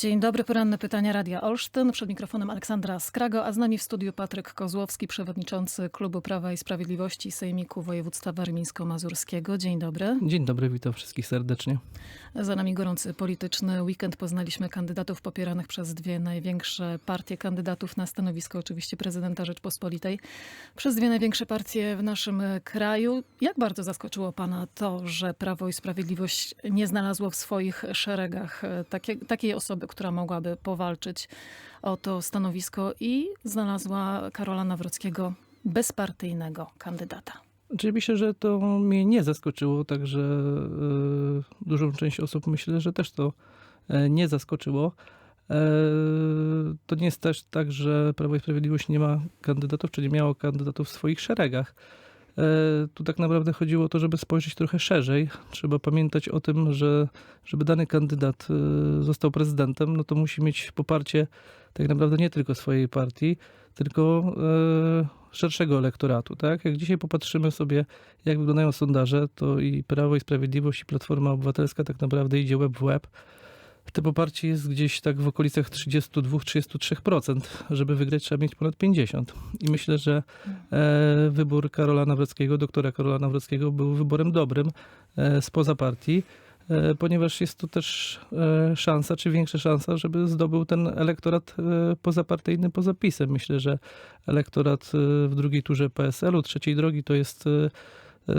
Dzień dobry, poranne pytania Radia Olsztyn. Przed mikrofonem Aleksandra Skrago, a z nami w studiu Patryk Kozłowski, przewodniczący Klubu Prawa i Sprawiedliwości Sejmiku Województwa Warmińsko-Mazurskiego. Dzień dobry. Dzień dobry, witam wszystkich serdecznie. Za nami gorący polityczny weekend. Poznaliśmy kandydatów popieranych przez dwie największe partie kandydatów na stanowisko oczywiście prezydenta Rzeczpospolitej. Przez dwie największe partie w naszym kraju. Jak bardzo zaskoczyło pana to, że Prawo i Sprawiedliwość nie znalazło w swoich szeregach e, takie, takiej osoby, która mogłaby powalczyć o to stanowisko i znalazła Karola Nawrockiego bezpartyjnego kandydata? Czyli myślę, że to mnie nie zaskoczyło, także e, dużą część osób myślę, że też to e, nie zaskoczyło. E, to nie jest też tak, że Prawo i Sprawiedliwość nie ma kandydatów, czy nie miało kandydatów w swoich szeregach. E, Tu tak naprawdę chodziło o to, żeby spojrzeć trochę szerzej. Trzeba pamiętać o tym, że żeby dany kandydat e, został prezydentem, no to musi mieć poparcie tak naprawdę nie tylko swojej partii, tylko e, szerszego elektoratu. Tak? Jak dzisiaj popatrzymy sobie, jak wyglądają sondaże, to i Prawo i Sprawiedliwość, i Platforma Obywatelska tak naprawdę idzie łeb w łeb. Te poparcie jest gdzieś tak w okolicach 32-33%. Żeby wygrać, trzeba mieć ponad 50%. I myślę, że e, wybór Karola Nawrockiego, doktora Karola Nawrockiego był wyborem dobrym e, spoza partii, e, ponieważ jest to też szansa, czy większa szansa, żeby zdobył ten elektorat pozapartyjny poza PiSem. Myślę, że elektorat w drugiej turze PSL-u, trzeciej drogi, to jest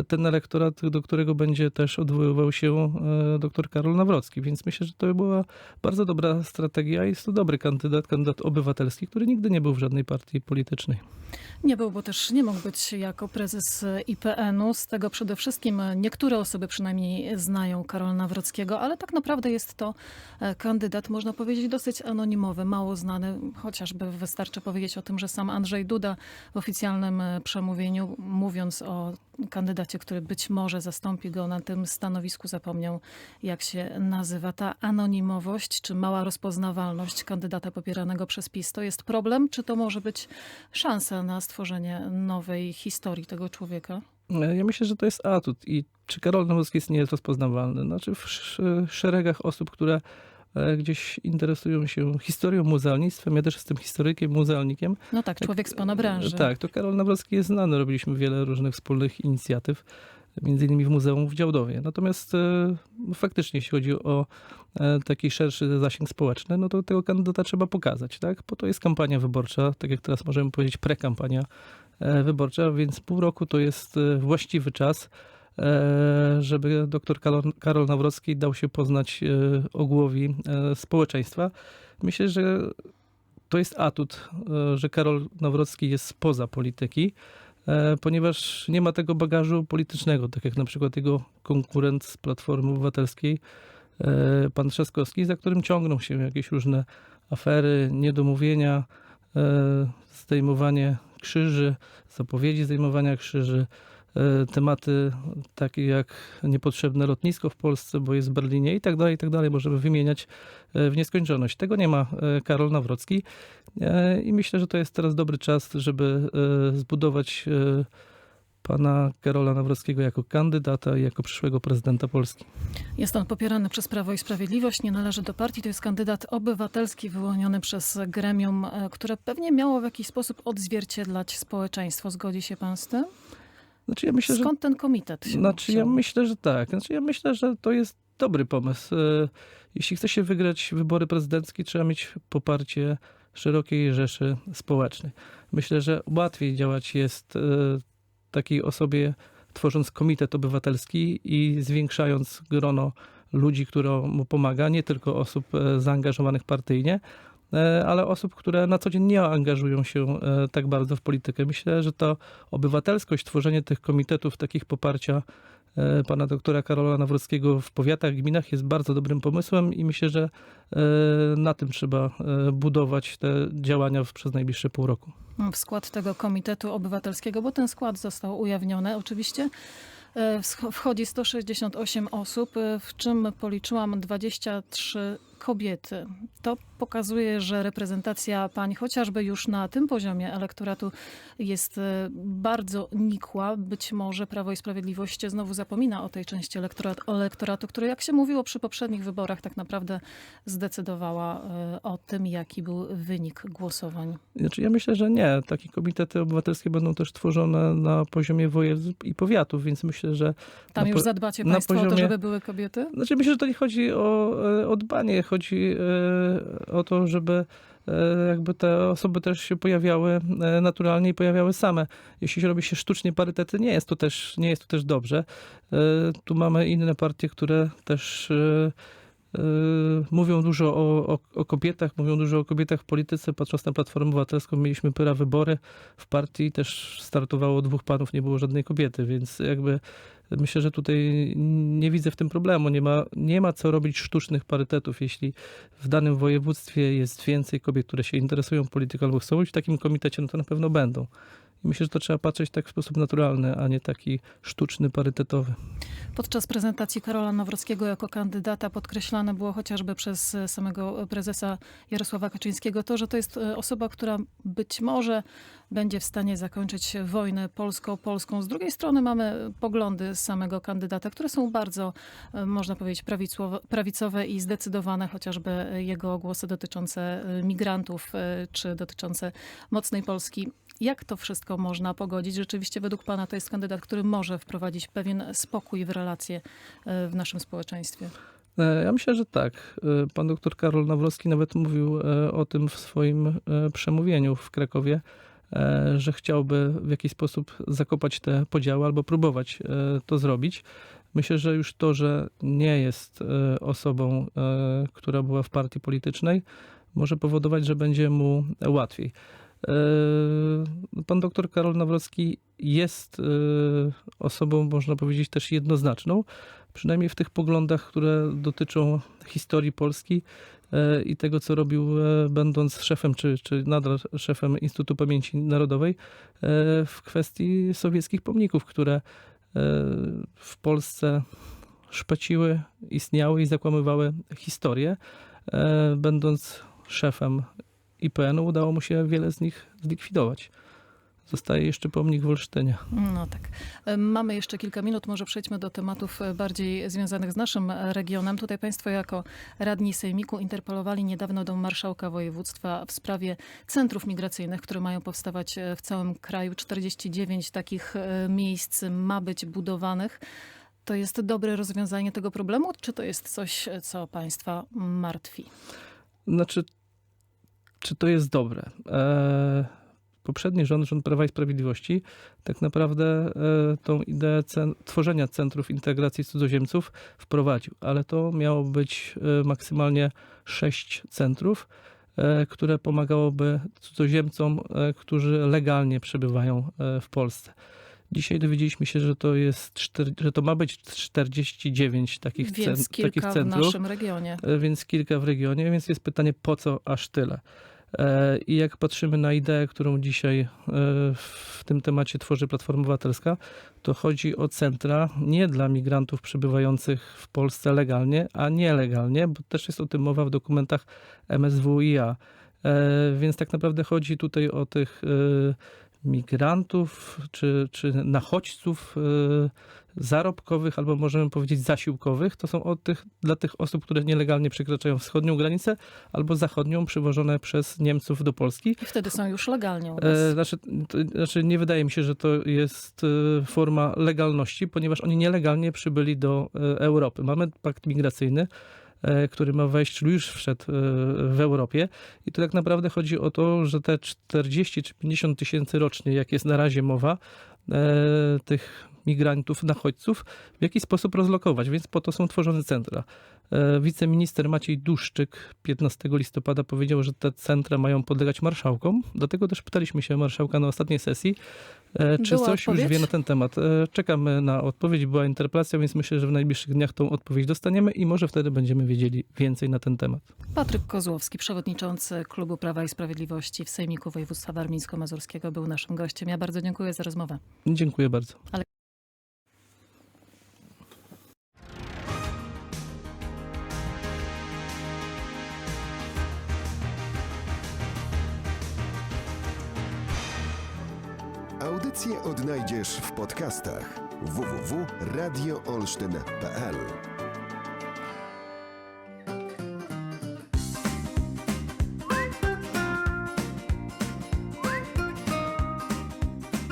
ten elektorat, do którego będzie też odwoływał się e, dr Karol Nawrocki. Więc myślę, że to była bardzo dobra strategia. Jest to dobry kandydat, kandydat obywatelski, który nigdy nie był w żadnej partii politycznej. Nie był, bo też nie mógł być jako prezes IPN-u. Z tego przede wszystkim niektóre osoby przynajmniej znają Karola Nawrockiego, ale tak naprawdę jest to e, kandydat, można powiedzieć, dosyć anonimowy, mało znany. Chociażby wystarczy powiedzieć o tym, że sam Andrzej Duda w oficjalnym e, przemówieniu, mówiąc o kandydacie, który być może zastąpi go na tym stanowisku, zapomniał, jak się nazywa. Ta anonimowość, czy mała rozpoznawalność kandydata popieranego przez PiS, to jest problem, czy to może być szansa na stworzenie nowej historii tego człowieka? E, Ja myślę, że to jest atut. I czy Karol Nawrocki jest nierozpoznawalny? Znaczy w sz- szeregach osób, które gdzieś interesują się historią, muzealnictwem, ja też jestem historykiem, muzealnikiem. No tak, człowiek z pana branży. Tak, to Karol Nawrocki jest znany. Robiliśmy wiele różnych wspólnych inicjatyw, między innymi w Muzeum w Działdowie. Natomiast e, faktycznie, jeśli chodzi o e, taki szerszy zasięg społeczny, no to tego kandydata trzeba pokazać, tak? Po to jest kampania wyborcza, tak jak teraz możemy powiedzieć prekampania e, wyborcza, więc pół roku to jest e, właściwy czas, e, żeby dr Karol, Nawrocki dał się poznać e, ogółowi e, społeczeństwa. Myślę, że to jest atut, e, że Karol Nawrocki jest spoza polityki, e, ponieważ nie ma tego bagażu politycznego, tak jak na przykład jego konkurent z Platformy Obywatelskiej, e, pan Trzaskowski, za którym ciągną się jakieś różne afery, niedomówienia, e, zdejmowanie krzyży, zapowiedzi zdejmowania krzyży, e, tematy takie jak niepotrzebne lotnisko w Polsce, bo jest w Berlinie i tak dalej, i tak dalej. Możemy wymieniać e, w nieskończoność. Tego nie ma e, Karol Nawrocki E, i myślę, że to jest teraz dobry czas, żeby e, zbudować e, pana Karola Nawrockiego jako kandydata i jako przyszłego prezydenta Polski. Jest on popierany przez Prawo i Sprawiedliwość, nie należy do partii. To jest kandydat obywatelski wyłoniony przez gremium, e, które pewnie miało w jakiś sposób odzwierciedlać społeczeństwo. Zgodzi się pan z tym? Znaczy ja myślę, że Skąd ten komitet się Znaczy, ja myślę, że tak. Znaczy, ja myślę, że to jest dobry pomysł. E, Jeśli chce się wygrać wybory prezydenckie, trzeba mieć poparcie szerokiej rzeszy społecznej. Myślę, że łatwiej działać jest e, takiej osobie, tworząc komitet obywatelski i zwiększając grono ludzi, które mu pomaga, nie tylko osób e, zaangażowanych partyjnie, ale osób, które na co dzień nie angażują się e, tak bardzo w politykę. Myślę, że to obywatelskość, tworzenie tych komitetów, takich poparcia e, pana doktora Karola Nawrockiego w powiatach, gminach jest bardzo dobrym pomysłem i myślę, że e, na tym trzeba e, budować te działania przez najbliższe pół roku. w skład tego Komitetu Obywatelskiego, bo ten skład został ujawniony. Oczywiście e, wchodzi 168 osób, e, w czym policzyłam 23 kobiety. To pokazuje, że reprezentacja pań chociażby już na tym poziomie elektoratu jest e, bardzo nikła. Być może Prawo i Sprawiedliwość znowu zapomina o tej części elektorat, elektoratu, który jak się mówiło przy poprzednich wyborach tak naprawdę zdecydowała e, o tym, jaki był wynik głosowań. Znaczy ja myślę, że nie. Takie komitety obywatelskie będą też tworzone na poziomie województw i powiatów, więc myślę, że Tam już po- zadbacie państwo o to, poziomie- żeby były kobiety? Znaczy myślę, że to nie chodzi o, e, o dbanie, chodzi e, o to, żeby e, jakby te osoby też się pojawiały e, naturalnie i pojawiały same. Jeśli robi się sztucznie parytety, nie jest to też, nie jest to też dobrze. Tu mamy inne partie, które też mówią dużo o, o, o kobietach, mówią dużo o kobietach w polityce. Patrząc na Platformę Obywatelską, mieliśmy pyra wybory w partii, też startowało dwóch panów, nie było żadnej kobiety, więc jakby Myślę, że tutaj nie widzę w tym problemu. Nie ma, nie ma co robić sztucznych parytetów. Jeśli w danym województwie jest więcej kobiet, które się interesują polityką albo chcą być w takim komitecie, no to na pewno będą. I myślę, że to trzeba patrzeć tak w sposób naturalny, a nie taki sztuczny, parytetowy. Podczas prezentacji Karola Nawrockiego jako kandydata podkreślane było chociażby przez samego prezesa Jarosława Kaczyńskiego to, że to jest e, osoba, która być może będzie w stanie zakończyć wojnę polsko-polską. Z drugiej strony mamy poglądy samego kandydata, które są bardzo, e, można powiedzieć, prawicowe, i zdecydowane, chociażby jego głosy dotyczące migrantów e, czy dotyczące mocnej Polski. Jak to wszystko można pogodzić? Rzeczywiście według Pana to jest kandydat, który może wprowadzić pewien spokój w relacje e, w naszym społeczeństwie. E, Ja myślę, że tak. E, Pan doktor Karol Nawrocki nawet mówił o tym w swoim przemówieniu w Krakowie, że chciałby w jakiś sposób zakopać te podziały albo próbować to zrobić. Myślę, że już to, że nie jest osobą, która była w partii politycznej, może powodować, że będzie mu łatwiej. E, Pan doktor Karol Nawrocki jest e, osobą, można powiedzieć, też jednoznaczną przynajmniej w tych poglądach, które dotyczą historii Polski e, i tego, co robił, będąc szefem, czy, czy nadal szefem Instytutu Pamięci Narodowej, w kwestii sowieckich pomników, które w Polsce szpeciły, istniały i zakłamywały historię. Będąc szefem IPN-u, udało mu się wiele z nich zlikwidować. Zostaje jeszcze pomnik w Olsztynie. No tak. Mamy jeszcze kilka minut, może przejdźmy do tematów e, bardziej związanych z naszym e, regionem. Tutaj Państwo jako radni Sejmiku interpelowali niedawno do marszałka województwa w sprawie centrów migracyjnych, które mają powstawać e, w całym kraju. 49 takich miejsc ma być budowanych. To jest dobre rozwiązanie tego problemu, czy to jest coś, co Państwa martwi? Znaczy, czy to jest dobre? E, poprzedni rząd, rząd Prawa i Sprawiedliwości, tak naprawdę e, tą ideę cen, tworzenia centrów integracji cudzoziemców wprowadził, ale to miało być e, maksymalnie sześć centrów, które pomagałoby cudzoziemcom, którzy legalnie przebywają w Polsce. Dzisiaj dowiedzieliśmy się, że to jest, że to ma być 49 takich, cen, Więc takich kilka w centrów naszym regionie. więc kilka w regionie, więc jest pytanie, po co aż tyle? E, I jak patrzymy na ideę, którą dzisiaj e, w tym temacie tworzy Platforma Obywatelska, to chodzi o centra nie dla migrantów przebywających w Polsce legalnie, a nielegalnie, bo też jest o tym mowa w dokumentach MSWiA. E, Więc tak naprawdę chodzi tutaj o tych migrantów czy, czy nachodźców zarobkowych, albo możemy powiedzieć zasiłkowych. To są od tych, dla tych osób, które nielegalnie przekraczają wschodnią granicę albo zachodnią, przywożone przez Niemców do Polski. I wtedy są już legalnie u nas. E, Znaczy, to, znaczy, nie wydaje mi się, że to jest e, forma legalności, ponieważ oni nielegalnie przybyli do e, Europy. Mamy pakt migracyjny, e, który ma wejść, już wszedł w Europie. I tu tak naprawdę chodzi o to, że te 40 czy 50 tysięcy rocznie, jak jest na razie mowa, tych migrantów, nachodźców, w jaki sposób rozlokować, więc po to są tworzone centra. E, Wiceminister Maciej Duszczyk 15 listopada powiedział, że te centra mają podlegać marszałkom. Dlatego też pytaliśmy się marszałka na ostatniej sesji, e, czy Była coś już odpowiedź? wie na ten temat. E, Czekamy na odpowiedź, była interpelacja, więc myślę, że w najbliższych dniach tą odpowiedź dostaniemy i może wtedy będziemy wiedzieli więcej na ten temat. Patryk Kozłowski, przewodniczący Klubu Prawa i Sprawiedliwości w Sejmiku Województwa Warmińsko-Mazurskiego był naszym gościem. Ja bardzo dziękuję za rozmowę. Dziękuję bardzo. Audycje odnajdziesz w podcastach. www.radioolsztyn.pl